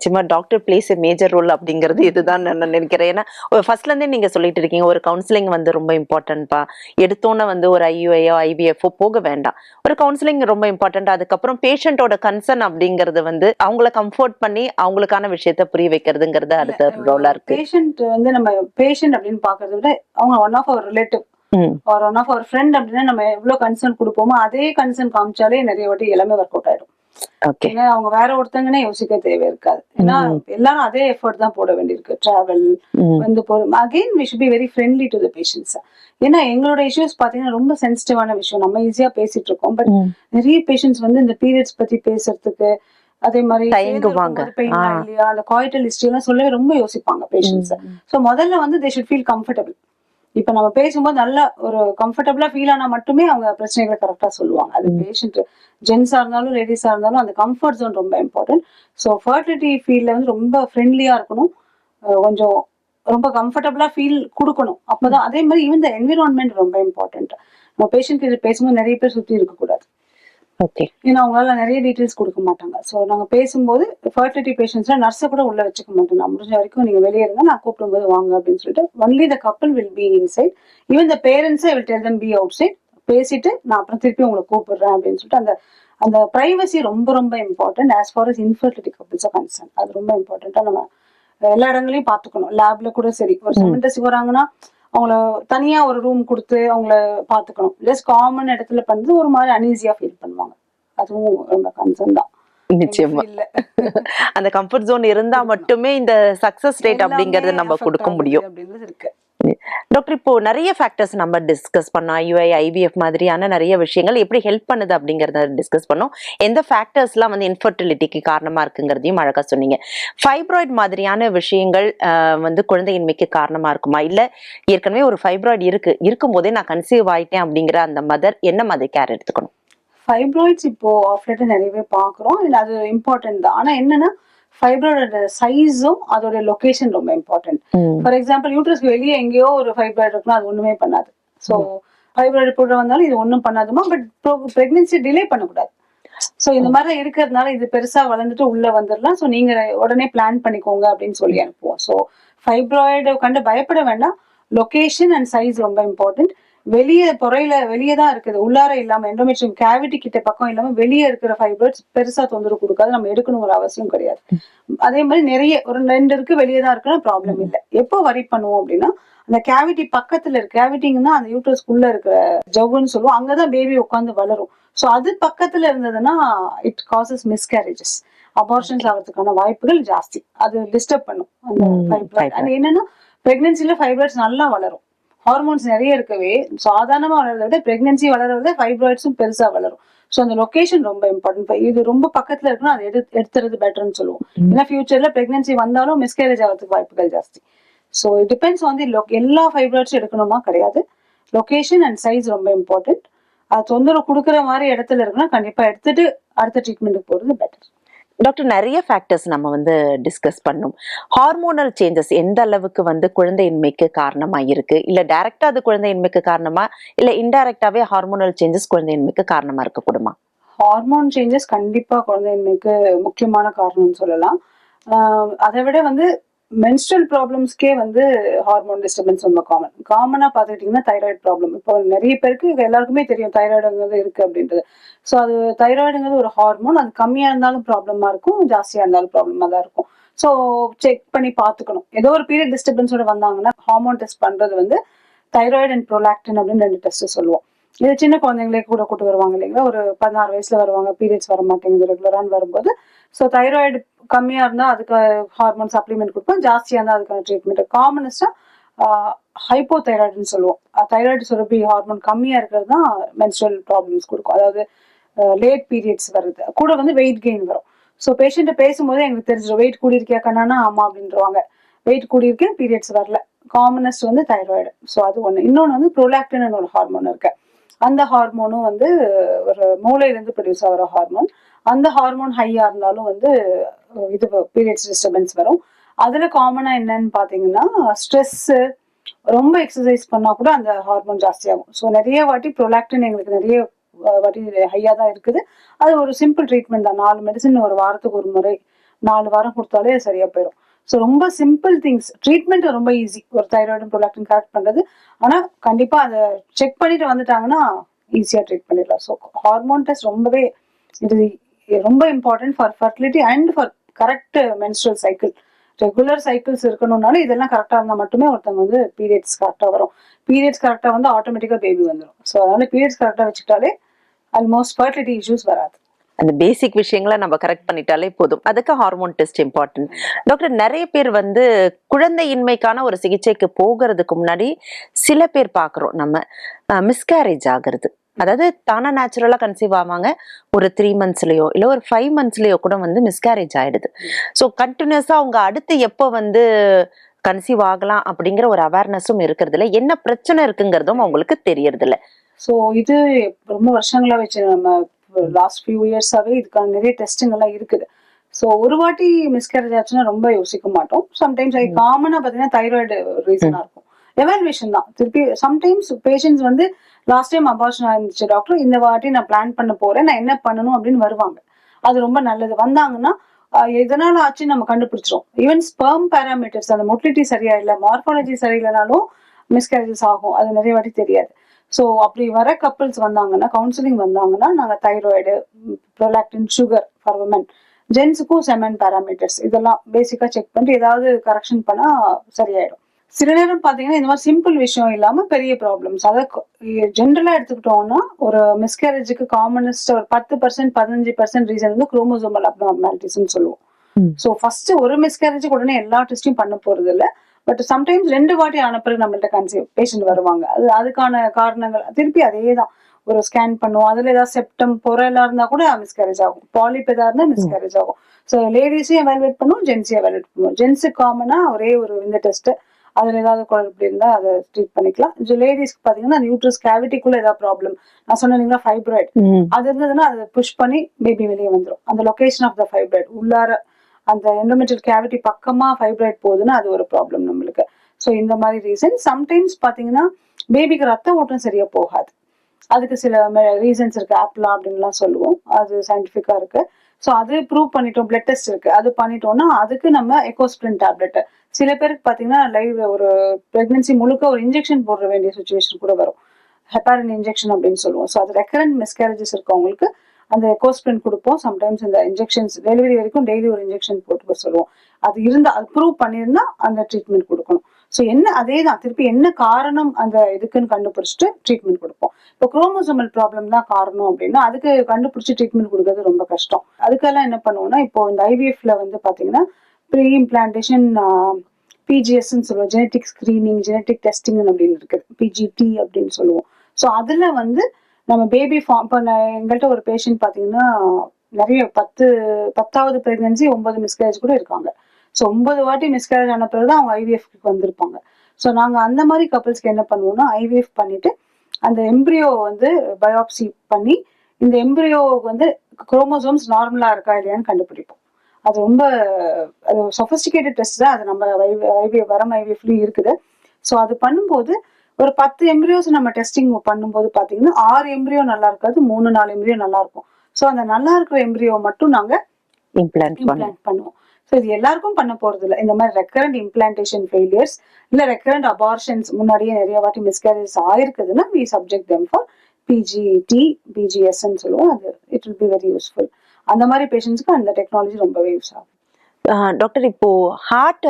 நிச்சயமா doctor plays a major role அப்படிங்கிறது இதுதான் நான் நினைக்கிறேன். ஏன்னா ஃபர்ஸ்ட்ல இருந்தே நீங்க சொல்லிட்டு இருக்கீங்க ஒரு கவுன்சிலிங் வந்து ரொம்ப இம்பார்ட்டன்ட்பா எடுத்தோன்னே வந்து ஒரு ஐயுஐயோ ஐவிஎஃப்ஓ போக வேண்டாம். ஒரு கவுன்சிலிங் ரொம்ப இம்பார்ட்டன்ட் அதுக்கப்புறம் பேஷண்டோட கன்சர்ன் அப்படிங்கிறது வந்து அவங்கள கம்ஃபர்ட் பண்ணி அவங்களுக்கான விஷயத்த புரிய வைக்கிறதுங்கிறது அடுத்த ரோலா இருக்கு. பேஷண்ட் வந்து நம்ம பேஷண்ட் அப்படின்னு பாக்குறத விட அவங்க ஒன் ஆஃப் அவர் ரிலேட்டிவ் ம். ஒரு ஒன் ஆஃப் அவர் ஃப்ரெண்ட் அப்படின்னா நம்ம எவ்வளவு கன்சர்ன் கொடுப்போமோ அதே கன்சர்ன் காமிச்சாலே நிறைய வாட்டி எல்லாமே ஒர்க் அவுட் ஆயிடும். ஏன்னா அவங்க வேற ஒருத்தங்கன்னே யோசிக்க தேவை இருக்காது ஏன்னா எல்லாரும் அதே எஃபர்ட் தான் போட வேண்டியிருக்கு. டிராவல் வந்து போதும் again we should be very friendly to the patients ஏன்னா எங்களோட இஷ்யூஸ் பாத்தீங்கன்னா ரொம்ப சென்சிட்டிவான விஷயம். நம்ம ஈஸியா பேசிட்டு இருக்கோம் பட் நிறைய பேஷண்ட்ஸ் வந்து இந்த பீரியட்ஸ் பத்தி பேசுறதுக்கு அதே மாதிரி. இல்லையா? அந்த காய்டல் ஹிஸ்டரி எல்லாம் சொல்லவே ரொம்ப யோசிப்பாங்க பேஷண்ட்ஸ் சோ முதல்ல வந்து தே ஷுட் ஃபீல் கம்ஃபர்டபுள் இப்ப நம்ம பேசும்போது நல்ல ஒரு கம்ஃபர்டபுளா ஃபீல் ஆனா மட்டுமே அவங்க பிரச்சனைகளை கரெக்டா சொல்லுவாங்க. அது பேஷண்ட் ஜென்ஸா இருந்தாலும் லேடிஸா இருந்தாலும் அந்த கம்ஃபர்ட் ஜோன் ரொம்ப இம்பார்ட்டன்ட் ஸோ ஃபர்டிலிட்டி ஃபீல்ட்ல வந்து ரொம்ப ஃப்ரெண்ட்லியா இருக்கணும். கொஞ்சம் ரொம்ப கம்ஃபர்டபுளா ஃபீல் கொடுக்கணும். அப்பதான் அதே மாதிரி ஈவன் த என்விரான்மெண்ட் ரொம்ப இம்பார்ட்டன்ட் நம்ம பேஷண்ட் பேசும்போது நிறைய பேர் சுத்தி இருக்கக்கூடாது. ஓகே ஏன்னா அவங்களால நிறைய டீட்டெயில்ஸ் கொடுக்க மாட்டாங்க. ஸோ நாங்க பேசும்போது ஃபர்டிலிட்டி பேஷண்ட்ஸ்ல நர்ஸை கூட உள்ள வச்சுக்க மாட்டோம். நான் முடிஞ்ச வரைக்கும் நீங்க வெளியே இருங்க நான் கூப்பிடும்போது வாங்க அப்படின்னு சொல்லிட்டு only the couple will be inside even the பேரண்ட்ஸே will tell them be outside பேசிட்டு நான் அப்புறம் திருப்பி உங்களை கூப்பிடுறேன் அப்படின்னு சொல்லிட்டு அந்த அந்த பிரைவசி ரொம்ப ரொம்ப important as far as infertility couples concern அது ரொம்ப இம்பார்ட்டண்டா நம்ம எல்லா இடங்களையும் பார்த்துக்கணும். லேப்ல கூட சரி. ஒரு செமெண்டஸுக்கு வராங்கன்னா அவங்கள தனியா ஒரு ரூம் கொடுத்து அவங்கள பார்த்துக்கணும். ஜஸ்ட் காமன் இடத்துல பண்ணது ஒரு மாதிரி அன்ஈஸியா ஃபீல் அதுவும் ரொம்ப கன்சர்ன் தான். நிச்சயமா. இல்ல. அந்த கம்ஃபர்ட் ஜோன் இருந்தா மட்டுமே இந்த சக்சஸ் ரேட் அப்படிங்கறது நம்ம கொடுக்க முடியும். டாக்டர் இப்போ நிறைய ஃபேக்டர்ஸ் நம்ம டிஸ்கஸ் பண்ணோம் ஐயுஐ ஐவிஎஃப் மாதிரியான நிறைய விஷயங்கள் எப்படி ஹெல்ப் பண்ணுது அப்படிங்கறத டிஸ்கஸ் பண்ணோம். எந்த ஃபேக்டர்ஸ்லாம் வந்து இன்ஃபர்டிலிட்டிக்கு காரணமா இருக்குங்கிறதையும் அழகா சொன்னீங்க. ஃபைப்ராய்டு மாதிரியான விஷயங்கள் வந்து குழந்தையின்மைக்கு காரணமா இருக்குமா? இல்ல ஏற்கனவே ஒரு ஃபைப்ராய்டு இருக்கு. இருக்கும் போதே நான் கன்சீவ் ஆயிட்டேன் அப்படிங்கிற அந்த மதர் என்ன மாதிரி கேர் எடுத்துக்கணும்? ஃபைப்ராய்ட்ஸ் இப்போ ஆஃப்லேட்டு நிறையவே பார்க்குறோம். அது இம்பார்ட்டன்ட் தான். ஆனா என்னன்னா ஃபைப்ராய்டோட சைஸும் அதோட லொகேஷன் ரொம்ப இம்பார்ட்டன்ட் ஃபார் எக்ஸாம்பிள் யூட்ரஸ்க்கு வெளியே எங்கேயோ ஒரு ஃபைப்ராய்டு இருக்குன்னா அது ஒண்ணுமே பண்ணாது. ஸோ ஃபைப்ராய்டு போட வந்தாலும் இது ஒன்றும் பண்ணாதுமா பட் ப்ரெக்னன்சி டிலே பண்ணக்கூடாது. ஸோ இந்த மாதிரி இருக்கிறதுனால இது பெருசா வளர்ந்துட்டு உள்ள வந்துடலாம். ஸோ நீங்க உடனே பிளான் பண்ணிக்கோங்க அப்படின்னு சொல்லி அனுப்புவோம். ஸோ ஃபைப்ராய்டு கண்டு பயப்பட வேண்டாம். லொகேஷன் அண்ட் சைஸ் ரொம்ப இம்பார்ட்டன்ட் வெளியே புறையில வெளியே தான் இருக்குது. உள்ளார இல்லாம எண்டோமெட்ரியம் கேவிட்டி கிட்ட பக்கம் இல்லாம வெளியே இருக்கிற ஃபைபர்ஸ் பெருசா தொந்தரவு கொடுக்காது. நம்ம எடுக்கணுங்கிற அவசியம் கிடையாது. அதே மாதிரி நிறைய ஒரு ரெண்டு இருக்கு வெளியே தான் இருக்குன்னா ப்ராப்ளம் இல்லை. எப்போ வரி பண்ணுவோம் அப்படின்னா அந்த கேவிட்டி பக்கத்துல இருக்கு. கேவிட்டிங்கன்னா அந்த யூட்ரஸ்க்குள்ள இருக்கிற ஜவ்வுன்னு சொல்லுவோம். அங்கதான் பேபி உட்காந்து வளரும். ஸோ அது பக்கத்துல இருந்ததுன்னா இட் காசஸ் மிஸ்கேரேஜஸ் அபார்ஷன்ஸ் ஆகிறதுக்கான வாய்ப்புகள் ஜாஸ்தி. அது டிஸ்டர்ப் பண்ணும். அந்த fibroid. அது என்னன்னா பிரெக்னன்சில ஃபைப்ராய்ட்ஸ் நல்லா வளரும். ஹார்மோன்ஸ் நிறைய இருக்கவே சாதாரணமா வளர்றத விட பிரெக்னன்சி வளர்றத ஃபைப்ராய்ட்ஸும் பெருசா வளரும். ஸோ அந்த லொகேஷன் ரொம்ப இம்பார்ட்டன்ட் இது ரொம்ப பக்கத்துல இருக்குன்னா அது எடு எடுத்துறது பெட்டர்னு சொல்லுவோம். ஏன்னா ஃபியூச்சர்ல பிரெக்னன்சி வந்தாலும் மிஸ்கேரேஜ் ஆகிறதுக்கு வாய்ப்புகள் ஜாஸ்தி. So it depends on the எல்லா ஃபைப்ராய்ட்ஸும் எடுக்கணுமா? கிடையாது. லொகேஷன் அண்ட் சைஸ் ரொம்ப இம்பார்ட்டன்ட் அது தொந்தரவு கொடுக்குற மாதிரி இடத்துல இருக்குன்னா கண்டிப்பா எடுத்துட்டு அடுத்த ட்ரீட்மெண்ட்டுக்கு போறது பெட்டர் டாக்டர் நிறைய ஃபேக்டர்ஸ் நம்ம வந்து டிஸ்கஸ் பண்ணோம். ஹார்மோனல் சேஞ்சஸ் எந்த அளவுக்கு வந்து குழந்தையின்மைக்கு காரணமாக இருக்குது இல்லை டைரெக்டாக அது குழந்தையின்மைக்கு காரணமா? இல்லை இன்டைரக்டாகவே ஹார்மோனல் சேஞ்சஸ் குழந்தையின்மைக்கு காரணமாக இருக்கக்கூடுமா? ஹார்மோன் சேஞ்சஸ் கண்டிப்பாக குழந்தையின்மைக்கு முக்கியமான காரணம்னு சொல்லலாம். அதை விட வந்து மென்ஸ்ட்ரல் ப்ராப்ளம்ஸ்க்கே வந்து ஹார்மோன் டிஸ்டர்பன்ஸ் ரொம்ப காமன் காமனாக பார்த்துக்கிட்டிங்கன்னா தைராய்டு ப்ராப்ளம் இப்போ நிறைய பேருக்கு எல்லாருக்குமே தெரியும். தைராய்டுங்கிறது இருக்குது அப்படின்றது. ஸோ அது தைராய்டுங்கிறது ஒரு ஹார்மோன் அது கம்மியாக இருந்தாலும் ப்ராப்ளமா இருக்கும். ஜாஸ்தியாக இருந்தாலும் ப்ராப்ளமாக தான் இருக்கும். ஸோ செக் பண்ணி பார்த்துக்கணும். ஏதோ ஒரு பீரியட் டிஸ்டர்பன்ஸோட வந்தாங்கன்னா ஹார்மோன் டெஸ்ட் பண்ணுறது வந்து தைராய்டு அண்ட் ப்ரோலாக்டின் அப்படின்னு ரெண்டு டெஸ்ட்டு சொல்லுவோம். இது சின்ன குழந்தைங்களே கூட கூட்டு வருவாங்க இல்லைங்களா? ஒரு பதினாறு வயசுல வருவாங்க பீரியட்ஸ் வர மாட்டேங்குது ரெகுலரான்னு வரும்போது. ஸோ தைராய்டு கம்மியா இருந்தால் அதுக்கு ஹார்மோன் சப்ளிமெண்ட் கொடுப்போம் ஜாஸ்தியாக இருந்தால் அதுக்கான ட்ரீட்மெண்ட் காமனஸ்டா ஹைப்போ தைராய்டுன்னு சொல்லுவோம். தைராய்டு சுரப்பி ஹார்மோன் கம்மியா இருக்கிறது தான் மென்ஸ்ட்ரல் ப்ராப்ளம்ஸ் கொடுக்கும். அதாவது லேட் பீரியட்ஸ் வருது. கூட வந்து வெயிட் கெயின் வரும். ஸோ பேஷண்ட்டை பேசும்போது எங்களுக்கு தெரிஞ்சிடும் வெயிட் கூடியிருக்கியா கண்ணானா ஆமா அப்படின்றவாங்க வெயிட் கூடியிருக்கேன் பீரியட்ஸ் வரல. காமனஸ்ட் வந்து தைராய்டு ஸோ அது ஒன்று இன்னொன்று வந்து ப்ரோலாக்டின்னு ஒரு ஹார்மோன் இருக்குது அந்த ஹார்மோனும் வந்து ஒரு மூளையிலேருந்து ப்ரொடியூஸ் ஆகிற ஹார்மோன் அந்த ஹார்மோன் ஹையா இருந்தாலும் வந்து இது பீரியட்ஸ் டிஸ்டர்பன்ஸ் வரும். அதில் காமனாக என்னன்னு பார்த்தீங்கன்னா ஸ்ட்ரெஸ்ஸு ரொம்ப எக்ஸசைஸ் பண்ணால் கூட அந்த ஹார்மோன் ஜாஸ்தியாகும். ஸோ நிறைய வாட்டி ப்ரொலாக்டின் எங்களுக்கு நிறைய வாட்டி ஹையாக தான் இருக்குது. அது ஒரு சிம்பிள் ட்ரீட்மெண்ட் தான். நாலு மெடிசன் ஒரு வாரத்துக்கு ஒரு முறை நாலு வாரம் கொடுத்தாலே சரியாக போயிடும் ஸோ ரொம்ப சிம்பிள் திங்ஸ் ட்ரீட்மெண்ட் ரொம்ப ஈஸி ஒரு தைராய்டு ப்ரொலாக்டின் கரெக்ட் பண்றது. ஆனா கண்டிப்பா அதை செக் பண்ணிட்டு வந்துட்டாங்கன்னா ஈஸியா ட்ரீட் பண்ணிடலாம். ஸோ ஹார்மோன் டெஸ்ட் ரொம்பவே இது ரொம்ப important for fertility and for correct menstrual cycle regular cycles இருக்கணும்னாலும் இதெல்லாம் கரெக்டா இருந்தால் மட்டுமே ஒருத்தவங்க வந்து பீரியட்ஸ் கரெக்டாக வரும். பீரியட்ஸ் கரெக்டா வந்து ஆட்டோமேட்டிக்காக பேபி வந்துடும் ஸோ அதனால பீரியட்ஸ் கரெக்டா வச்சுக்கிட்டாலே ஆல்மோஸ்ட் ஃபர்டிலிட்டி இஷ்யூஸ் வராது. அந்த பேசிக் விஷயங்களை நம்ம கரெக்ட் பண்ணிட்டாலே போதும். அதுக்கு ஹார்மோன் டெஸ்ட் இம்பார்ட்டன்ட் டாக்டர் நிறைய பேர் வந்து குழந்தையின்மைக்கான ஒரு சிகிச்சைக்கு போகிறதுக்கு முன்னாடி சில பேர் பார்க்குறோம் நம்ம. மிஸ்கேரேஜ் ஆகிறது. அதாவது தானா நேச்சுரலா கன்சீவ் ஆவாங்க. ஒரு த்ரீ மந்த்ஸ்லயோ இல்லை ஒரு ஃபைவ் மந்த்ஸ்லேயோ கூட வந்து மிஸ்கேரேஜ் ஆயிடுது. ஸோ கண்டினியூஸாக அவங்க அடுத்து எப்போ வந்து கன்சீவ் ஆகலாம் அப்படிங்கிற ஒரு அவேர்னஸும் இருக்கிறது இல்லை என்ன பிரச்சனை இருக்குங்கிறதும் அவங்களுக்கு தெரியறதில்ல. ஸோ இது ரொம்ப வருஷங்களா வச்சு நம்ம லாஸ்ட் ஃபியூ இயர்ஸாவே இதுக்கான நிறைய டெஸ்டிங் எல்லாம் இருக்குது. ஸோ ஒரு வாட்டி மிஸ்கேரேஜ் ஆச்சுன்னா ரொம்ப யோசிக்க மாட்டோம். சம்டைம்ஸ் அது காமனா பார்த்தீங்கன்னா தைராய்டு ரீசனா இருக்கும். எவாலுவேஷன் தான். திருப்பி சம்டைம்ஸ் பேஷண்ட்ஸ் வந்து லாஸ்ட் டைம் அபார்ஷன் ஆயிருந்துச்சு டாக்டர் இந்த வாட்டி நான் பிளான் பண்ண போறேன் நான் என்ன பண்ணணும் அப்படின்னு வருவாங்க. அது ரொம்ப நல்லது. வந்தாங்கன்னா எதனால ஆச்சுன்னு நம்ம கண்டுபிடிச்சிரும். ஈவன் ஸ்பெர்ம் பேராமீட்டர்ஸ் அந்த மொட்டிலிட்டி சரியா இல்லை மார்பாலஜி சரியில்லைனாலும் மிஸ்கேரேஜஸ் ஆகும். அது நிறைய வாட்டி தெரியாது. ஸோ அப்படி வர கப்பிள்ஸ் வந்தாங்கன்னா கவுன்சிலிங் வந்தாங்கன்னா நாங்கள் thyroid prolactin sugar for women ஜென்ஸுக்கும் semen parameters இதெல்லாம் பேசிக்காக செக் பண்ணிட்டு ஏதாவது கரெக்ஷன் பண்ணால் சரியாயிடும். சில நேரம் பார்த்தீங்கன்னா இந்த மாதிரி சிம்பிள் விஷயம் இல்லாமல் பெரிய ப்ராப்ளம்ஸ் அதை ஜென்ரலாக எடுத்துக்கிட்டோம்னா ஒரு மிஸ்கேரேஜுக்கு காமனஸ்ட் ஒரு பத்து பர்சன்ட் பதினஞ்சு பர்சன்ட் ரீசன் வந்து குரோமோசோமல் அப்நார்மாலிட்டிஸ்னு சொல்லுவோம். ஸோ ஃபர்ஸ்ட் ஒரு மிஸ்கேரேஜுக்கு உடனே எல்லா டெஸ்ட்டையும் பண்ண போறது இல்ல பட் சம்டைம்ஸ் ரெண்டு வாட்டி ஆன பிறகு நம்மள்ட்ட கன்சீவ் பேஷண்ட் வருவாங்க. அது அதுக்கான காரணங்கள் திருப்பி அதே தான் ஒரு ஸ்கேன் பண்ணுவோம். அதுல ஏதாவது செப்டம் பொறலா இருந்தா கூட மிஸ்கேரேஜ் ஆகும். பாலிப் ஏதா இருந்தா மிஸ்கேரேஜ் ஆகும். ஸோ லேடிஸையும் எவாலுவேட் பண்ணுவோம் ஜென்ஸையும் எவாலுவேட் பண்ணுவோம். ஜென்ஸுக்கு காமனா ஒரே ஒரு இந்த டெஸ்ட் அதுல ஏதாவது குழப்பம் இருந்தா அதை ட்ரீட் பண்ணிக்கலாம். லேடிஸ்க்கு பாத்தீங்கன்னா யூட்ரஸ் கேவிட்டிக்குள்ள ஏதாவது ப்ராப்ளம் நான் இல்லைங்களா ஃபைப்ராய்டு அது இருந்ததுன்னா அதை புஷ் பண்ணி பேபி வெளியே வந்துடும் அந்த லொகேஷன் ஆஃப் த ஃபைப்ராய்ட் உள்ளார அந்த எண்டோமெட்ரியல் கேவிட்டி பக்கமா ஃபைப்ராய்ட் போகுதுன்னா அது ஒரு ப்ராப்ளம் நம்மளுக்கு. ஸோ இந்த மாதிரி ரீசன் சம்டைம்ஸ் பாத்தீங்கன்னா பேபிக்கு ரத்த ஓட்டம் சரியா போகாது. அதுக்கு சில ரீசன்ஸ் இருக்கு. ஆப்லா அப்படின்லாம் சொல்லுவோம். அது சயின்டிஃபிக்கா இருக்கு. ஸோ அது ப்ரூவ் பண்ணிட்டோம். பிளட் டெஸ்ட் இருக்கு. அது பண்ணிட்டோம்னா அதுக்கு நம்ம எக்கோஸ்பிரின் டேப்லெட் சில பேருக்கு பாத்தீங்கன்னா லைவ் ஒரு ப்ரெக்னென்சி முழுக்க ஒரு இன்ஜெக்ஷன் போட வேண்டிய சுச்சுவேஷன் கூட வரும். ஹெப்பாரின் இன்ஜெக்ஷன் அப்படின்னு சொல்லுவோம். ஸோ அது ரெக்கரண்ட் மிஸ்கேரேஜஸ் இருக்கவங்களுக்கு அந்த கோஸ்பிரின் கொடுப்போம். சம்டைம்ஸ் இந்த இன்ஜெக்ஷன்ஸ் டெலிவரி வரைக்கும் டெய்லி ஒரு இன்ஜெக்ஷன் போட்டுக்க சொல்லுவோம். அது இருந்தால் அது ப்ரூவ் பண்ணியிருந்தா அந்த ட்ரீட்மெண்ட் கொடுக்கணும். ஸோ என்ன அதே தான் திருப்பி என்ன காரணம் அந்த இதுக்குன்னு கண்டுபிடிச்சிட்டு ட்ரீட்மெண்ட் கொடுப்போம். இப்போ குரோமோசோமல் ப்ராப்ளம் தான் காரணம் அப்படின்னா அதுக்கு கண்டுபிடிச்சி ட்ரீட்மெண்ட் கொடுக்கறது ரொம்ப கஷ்டம். அதுக்கெல்லாம் என்ன பண்ணுவோம்னா இப்போ இந்த ஐவிஎஃப்ல வந்து பார்த்தீங்கன்னா ப்ரீ இம்ப்ளான்டேஷன் பிஜிஎஸ்ன்னு சொல்லுவோம். ஜெனட்டிக் ஸ்கிரீனிங் ஜெனட்டிக் டெஸ்டிங் அப்படின்னு இருக்குது. பிஜிடி அப்படின்னு சொல்லுவோம். ஸோ அதில் வந்து நம்ம பேபி ஃபார்ம் இப்போ நான் எங்கள்கிட்ட ஒரு பேஷண்ட் பார்த்தீங்கன்னா நிறைய பத்து பத்தாவது ப்ரெக்னென்சி ஒன்பது மிஸ்கேரேஜ் கூட இருக்காங்க. ஸோ ஒன்பது வாட்டி மிஸ்கேரேஜ் ஆன பிறகு தான் அவங்க ஐவிஎஃப்க்கு வந்திருப்பாங்க. ஸோ நாங்கள் அந்த மாதிரி கப்பல்ஸ்க்கு என்ன பண்ணுவோம்னா ஐவிஎஃப் பண்ணிட்டு அந்த எம்ப்ரியோ வந்து பயோப்சி பண்ணி இந்த எம்ப்ரியோவுக்கு வந்து குரோமோசோம்ஸ் நார்மலாக இருக்கா இல்லையான்னு கண்டுபிடிப்போம். அது ரொம்ப அது சொஃபிஸ்டிகேட்டட் டெஸ்ட் தான். அது நம்ம ஐவி வரம் ஐவிஎஃப்லயும் இருக்குது. ஸோ அது பண்ணும்போது ஒரு பத்து எம்ப்ரியோஸ் நம்ம டெஸ்டிங் பண்ணும்போது பாத்தீங்கன்னா ஆறு எம்ப்ரியோ நல்லா இருக்காது மூணு நாலு எம்ப்ரியோ நல்லா இருக்கும். ஸோ அந்த நல்லா இருக்கிற எம்ப்ரியோ மட்டும் நாங்க இம்ப்ளான்ட் பண்ணுவோம். ஸோ இது எல்லாருக்கும் பண்ண போறது இல்லை இந்த மாதிரி ரெக்கரண்ட் இம்ப்ளான்டேஷன் ஃபெயிலியர்ஸ் இல்ல ரெக்கரண்ட் அபார்ஷன்ஸ் முன்னாடியே நிறைய வாட்டி miscarriage ஆயிருக்குதுன்னா we subject them for PGD பிஜிஎஸ்ன்னு சொல்லுவோம். அது it will be very useful அந்த மாதிரி பேஷண்ட்ஸ்க்கு அந்த டெக்னாலஜி ரொம்பவே யூஸ் ஆகும். டாக்டர் இப்போ ஹார்ட்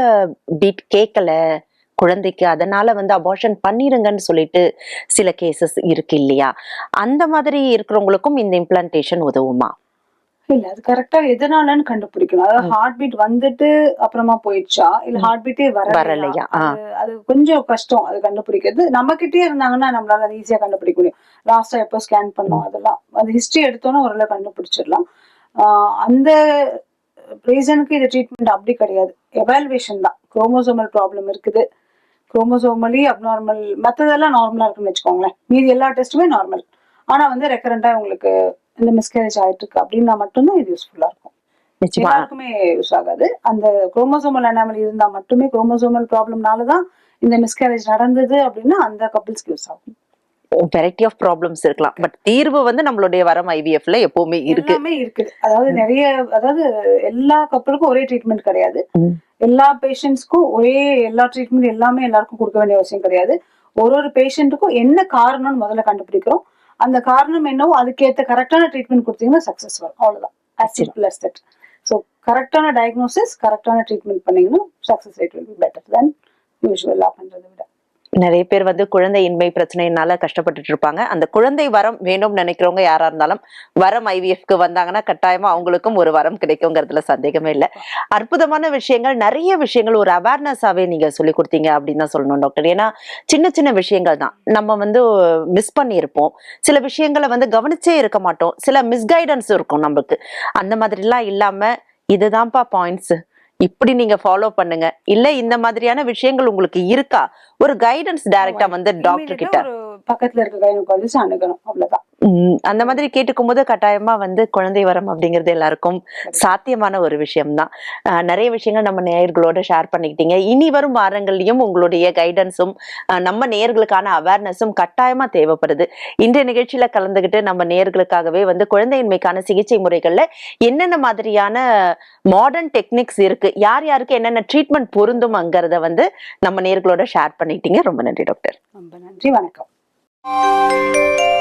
பீட் கேட்கல குழந்தைக்கு அதனால வந்து அபார்ஷன் பண்ணிருங்கன்னு சொல்லிட்டு சில கேசஸ் இருக்கு இல்லையா? அந்த மாதிரி இருக்கிறவங்களுக்கும் இந்த இம்ப்ளான்டேஷன் உதவுமா? இல்ல அது கரெக்டா எதனாலன்னு கண்டுபிடிக்கணும். அதாவது ஹார்ட் பீட் வந்துட்டு அப்புறமா போயிடுச்சா? இல்ல. ஹார்ட் பீட்டே வரலையா? அது கொஞ்சம் கஷ்டம் அது கண்டுபிடிக்கிறது. நம்ம கிட்டே இருந்தாங்கன்னா நம்மளால அது ஈஸியா கண்டுபிடிக்க முடியும். லாஸ்டா எப்போ ஸ்கேன் பண்ணோம் அதெல்லாம். அந்த ஹிஸ்டரி எடுத்தோன்னா ஓரளவு கண்டுபிடிச்சிடலாம். அந்த ரீசனுக்கு இது ட்ரீட்மெண்ட் அப்படி கிடையாது. எவாலுவேஷன் தான். குரோமோசோமல் ப்ராப்ளம் இருக்குது. குரோமோசோமலி அப்நார்மல் மற்றதெல்லாம் நார்மலா இருக்குன்னு வச்சுக்கோங்களேன். மீதி எல்லா டெஸ்ட்டுமே நார்மல் ஆனா வந்து ரெக்கரண்டா உங்களுக்கு இந்த மிஸ்கேரேஜ் ஆயிட்டு இருக்கு அப்படின்னா மட்டும்தான் இது யூஸ்ஃபுல்லா இருக்கும். எல்லாருக்குமே யூஸ் ஆகாது. அந்த குரோமோசோமல் அனாமலி இருந்தா மட்டுமே குரோமோசோமல் ப்ராப்ளம்னால தான் இந்த மிஸ்கேரேஜ் நடந்தது அப்படின்னா அந்த கப்பிள்ஸ்க்கு யூஸ் ஆகும். வெரைட்டி ஆஃப் ப்ராப்ளம்ஸ் இருக்கலாம். பட் தீர்வு வந்து நம்மளுடைய வரம் ஐவிஎஃப்ல எப்பவுமே இருக்கு. இருக்குது அதாவது நிறைய அதாவது எல்லா கப்பலுக்கும் ஒரே ட்ரீட்மெண்ட் கிடையாது. எல்லா பேஷண்ட்ஸ்க்கும் ஒரே எல்லா ட்ரீட்மெண்ட் எல்லாமே எல்லாருக்கும் கொடுக்க வேண்டிய அவசியம் கிடையாது. ஒரு ஒரு பேஷண்ட்டுக்கும் என்ன காரணம்னு முதல்ல கண்டுபிடிக்கிறோம். அந்த காரணம் என்னவோ அதுக்கேற்ற கரெக்டான ட்ரீட்மெண்ட் கொடுத்தீங்கன்னா சக்சஸ் வரும். as simple as that. So கரெக்டான டயக்னோசிஸ் கரெக்டான ட்ரீட்மெண்ட் பண்ணீங்கன்னா success rate will be better than யூஸ்வலாக பண்றதை விட. நிறைய பேர் வந்து குழந்தையின்மை பிரச்சனையினால கஷ்டப்பட்டுட்டு இருப்பாங்க. அந்த குழந்தை வரம் வேணும்னு நினைக்கிறவங்க யாரா இருந்தாலும் வரம் ஐவிஎஃப்க்கு வந்தாங்கன்னா கட்டாயமா அவங்களுக்கும் ஒரு வரம் கிடைக்குங்கிறதுல சந்தேகமே இல்லை. அற்புதமான விஷயங்கள் நிறைய விஷயங்கள் ஒரு அவேர்னஸாவே நீங்க சொல்லி கொடுத்தீங்க அப்படின்னு தான் சொல்லணும் டாக்டர் ஏன்னா சின்ன சின்ன விஷயங்கள் தான். நம்ம வந்து மிஸ் பண்ணியிருப்போம். சில விஷயங்களை வந்து கவனிச்சே இருக்க மாட்டோம். சில மிஸ்கைடன்ஸ் இருக்கும் நமக்கு அந்த மாதிரிலாம் இல்லாம இதுதான்ப்பா பாயிண்ட்ஸ் இப்படி நீங்க ஃபாலோ பண்ணுங்க. இல்ல இந்த மாதிரியான விஷயங்கள் உங்களுக்கு இருக்கா? ஒரு கைடன்ஸ் டைரக்டா வந்து டாக்டர் கிட்ட. பக்கத்துல இருக்க கைனகாலஜிஸ்ட் அணுகணும் அவ்வளவுதான். அந்த மாதிரி கேட்டுக்கும் போது கட்டாயமா வந்து குழந்தை வரம் அப்படிங்கிறது எல்லாருக்கும் சாத்தியமான ஒரு விஷயம்தான். நிறைய விஷயங்கள் நம்ம நேயர்களோட ஷேர் பண்ணிக்கிட்டீங்க. இனி வரும் வாரங்கள்லயும் உங்களுடைய கைடன்ஸும் நம்ம நேயர்களுக்கான அவேர்னஸும் கட்டாயமா தேவைப்படுது. இன்றைய நிகழ்ச்சியில கலந்துகிட்டு நம்ம நேயர்களுக்காகவே வந்து குழந்தையின்மைக்கான சிகிச்சை முறைகள்ல என்னென்ன மாதிரியான மாடர்ன் டெக்னிக்ஸ் இருக்கு யார் யாருக்கு என்னென்ன ட்ரீட்மெண்ட் பொருந்தும்ங்கிறத வந்து நம்ம நேயர்களோட ஷேர் பண்ணிட்டீங்க ரொம்ப நன்றி டாக்டர் ரொம்ப நன்றி வணக்கம். Música